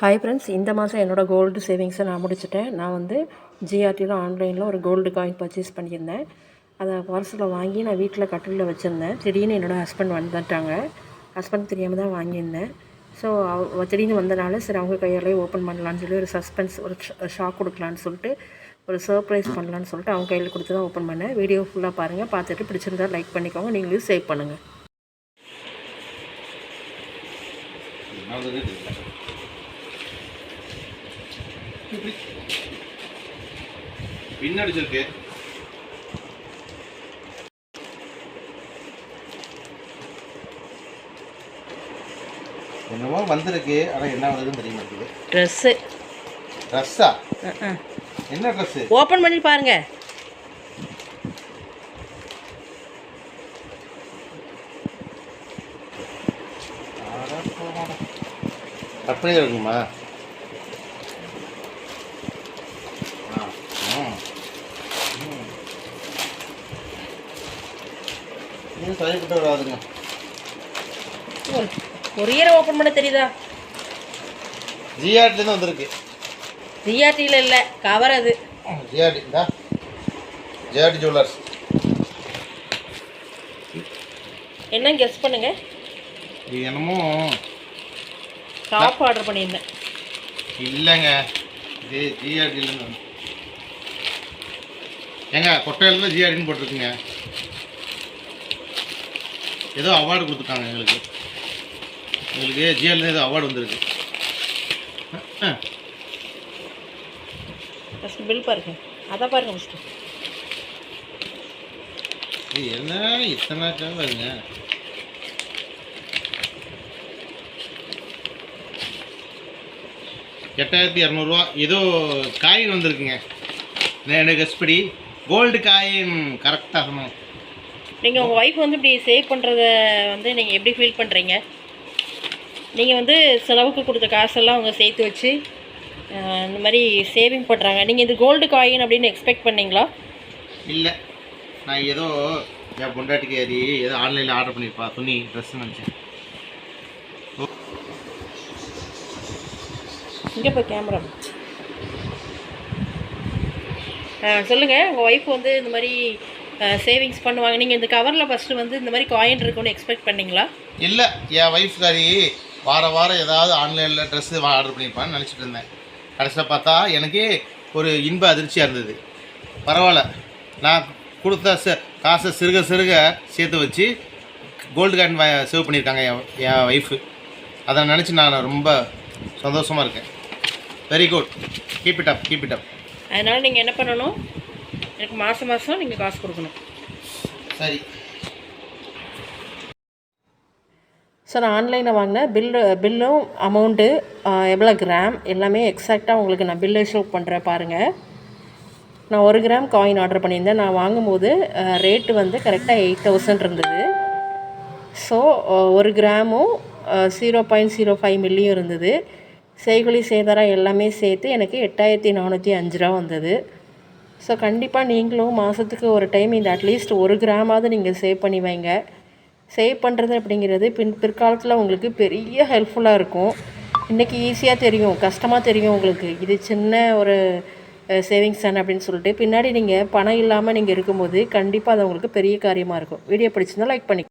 Hi friends இந்த மாதம் என்னோடய கோல்டு சேவிங்ஸை நான் முடிச்சிட்டேன். நான் வந்து ஜிஆர்டியில் ஆன்லைனில் ஒரு கோல்டு காயின் பர்ச்சேஸ் பண்ணியிருந்தேன். அதை பார்சலில் வாங்கி நான் வீட்டில் கட்டிலில் வச்சுருந்தேன். திடீர்னு என்னோடய ஹஸ்பண்ட் வந்துட்டாங்க. ஹஸ்பண்ட் தெரியாமல் தான் வாங்கியிருந்தேன். ஸோ அவ திடீர்னு வந்தனால சரி அவங்க கையாலே ஓப்பன் பண்ணலான்னு சொல்லி ஒரு சஸ்பென்ஸ் ஒரு ஷாக் கொடுக்கலான்னு சொல்லிட்டு ஒரு சர்ப்ரைஸ் பண்ணலான்னு சொல்லிட்டு அவங்க கையில் கொடுத்து தான் ஓப்பன் பண்ணேன். வீடியோ ஃபுல்லாக பாருங்கள் பார்த்துட்டு பிடிச்சிருந்தா லைக் பண்ணிக்கோங்க. நீங்களும் சேவ் பண்ணுங்கள் பின்னடிச்சிருக்கு என்னவோ வந்திருக்கு ஆனால் என்ன வருதுன்னு தெரிய மாட்டேங்குது ட்ரெஸ்ஸு ட்ரெஸ்ஸா என்ன ட்ரெஸ்ஸு ஓப்பன் பண்ணி பாருங்கள் அப்படியே இருக்குமா இது சரிப்பட்டு வராதுங்க. ஒரு இயரை ஓப்பன் பண்ண தெரியுதா? ஜிஆர்டிலேருந்து வந்திருக்கு. ஜிஆர்டியில் இல்லை கவர் அது. ஜிஆர்டி இந்தா. ஜிஆர்டி ஜுவல்லர்ஸ் என்ன கெஸ் பண்ணுங்க? இது என்னமோ டாப் ஆர்டர் பண்ணியிருந்தேன். இல்லைங்க. இது ஜிஆர்டிலேருந்து ஏங்க கொட்டையில் தான் ஜிஆர்டின்னு போட்டிருக்குங்க. ஏதோ அவார்டு கொடுத்துருக்காங்க எங்களுக்கு. எங்களுக்கு ஜிஆர்டிலேருந்து ஏதோ அவார்டு வந்திருக்கு. அஹ், ஃபஸ்ட்டு பில் பாருங்க. அதை பாருங்க ஃபஸ்ட்டு என்ன? இத்தனை வருங்க எட்டாயிரத்தி இரநூறுவா ஏதோ காயின் வந்திருக்குங்க. எனக்கு கஸ்படி கோல்டு காயின் கரெக்டாக சொன்னோம் நீங்கள் உங்கள் ஒய்ஃப் வந்து இப்படி சேவ் பண்ணுறத வந்து நீங்கள் எப்படி ஃபீல் பண்ணுறீங்க நீங்கள் வந்து செலவுக்கு கொடுத்த காசெல்லாம் அவங்க சேர்த்து வச்சு இந்த மாதிரி சேவிங் பண்ணுறாங்க நீங்கள் இது கோல்டு காயின் அப்படின்னு எக்ஸ்பெக்ட் பண்ணீங்களா? இல்லை. நான் ஏதோ என் பொண்டாட்டிக்கு அது ஏதோ ஆன்லைனில் ஆர்டர் பண்ணியிருப்பா துணி ட்ரெஸ் நினச்சேன். இங்கே இப்போ கேமரா சொல்லுங்கள் உங்கள் ஒய்ஃப் வந்து இந்த மாதிரி சேவிங்ஸ் பண்ணுவாங்க. நீங்கள் இந்த கவரில் ஃபஸ்ட்டு வந்து இந்த மாதிரி காயின் இருக்குன்னு எக்ஸ்பெக்ட் பண்ணீங்களா? இல்லை என் ஒய்ஃப்காரி வார வாரம் ஏதாவது ஆன்லைனில் ட்ரெஸ்ஸு ஆர்டர் பண்ணியிருப்பான்னு நினச்சிட்டு இருந்தேன். கடைசியில் பார்த்தா எனக்கே ஒரு இன்ப அதிர்ச்சியாக இருந்தது. பரவாயில்ல. நான் கொடுத்த ச காசை சிறுக சிறுக சேர்த்து வச்சு கோல்டு காயின் சேவ் பண்ணியிருக்காங்க என் என் ஒய்ஃபு அதை நினச்சி நான் ரொம்ப சந்தோஷமாக இருக்கேன். Very good keep it up keep it up அதனால் நீங்கள் என்ன பண்ணணும்? எனக்கு மாதம் மாதம் நீங்கள் காசு கொடுக்கணும். சரி. ஸோ நான் ஆன்லைனில் வாங்கின பில்லு பில்லும் அமௌண்ட்டு எவ்வளோ கிராம் எல்லாமே எக்ஸாக்டாக உங்களுக்கு நான் பில்லு ஷோ பண்ணுறேன் பாருங்கள் நான் ஒரு கிராம் காயின் ஆர்டர் பண்ணியிருந்தேன். நான் வாங்கும்போது ரேட்டு வந்து கரெக்டாக எயிட் தௌசண்ட் இருந்தது. ஸோ ஒரு கிராமும் ஜீரோ பாயிண்ட் ஜீரோ ஃபைவ் மில்லியும் இருந்தது. செய்குலி சேதாரம் எல்லாமே சேர்த்து எனக்கு எட்டாயிரத்தி நானூற்றி அஞ்சு ரூபா வந்தது. ஸோ கண்டிப்பாக நீங்களும் மாதத்துக்கு ஒரு டைம் இந்த அட்லீஸ்ட் ஒரு கிராமாவது நீங்கள் சேவ் பண்ணி வைங்க. சேவ் பண்ணுறது அப்படிங்கிறது பின் பிற்காலத்தில் உங்களுக்கு பெரிய ஹெல்ப்ஃபுல்லாக இருக்கும். இன்றைக்கி ஈஸியாக தெரியும் கஷ்டமாக தெரியும் உங்களுக்கு. இது சின்ன ஒரு சேவிங்ஸ் தானே அப்படின்னு சொல்லிட்டு. பின்னாடி நீங்கள் பணம் இல்லாமல் நீங்கள் இருக்கும்போது கண்டிப்பாக அது உங்களுக்கு பெரிய காரியமாக இருக்கும். வீடியோ பிடிச்சிருந்தா லைக் பண்ணி